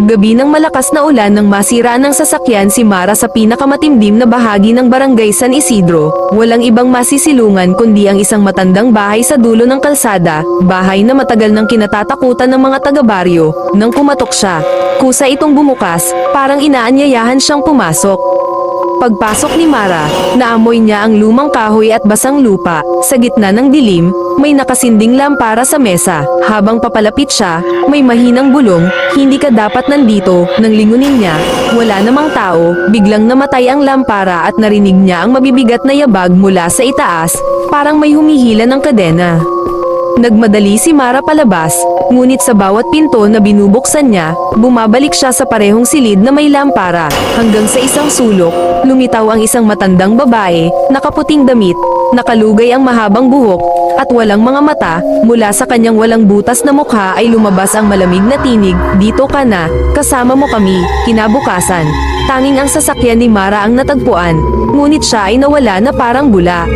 Gabi ng malakas na ulan nang masira ng sasakyan si Mara sa pinakamatimdim na bahagi ng barangay San Isidro. Walang ibang masisilungan kundi ang isang matandang bahay sa dulo ng kalsada, bahay na matagal nang kinatatakutan ng mga taga-baryo. Nang kumatok siya, kusa itong bumukas, parang inaanyayahan siyang pumasok. Pagpasok ni Mara, naamoy niya ang lumang kahoy at basang lupa. Sa gitna ng dilim, may nakasinding lampara sa mesa. Habang papalapit siya, may mahinang bulong, hindi ka dapat nandito, nang lingunin niya. Wala namang tao, biglang namatay ang lampara at narinig niya ang mabibigat na yabag mula sa itaas, parang may humihila ng kadena. Nagmadali si Mara palabas, ngunit sa bawat pinto na binubuksan niya, bumabalik siya sa parehong silid na may lampara, hanggang sa isang sulok, lumitaw ang isang matandang babae, nakaputing damit, nakalugay ang mahabang buhok, at walang mga mata, mula sa kanyang walang butas na mukha ay lumabas ang malamig na tinig, dito ka na, kasama mo kami, kinabukasan. Tanging ang sasakyan ni Mara ang natagpuan, ngunit siya ay nawala na parang bula.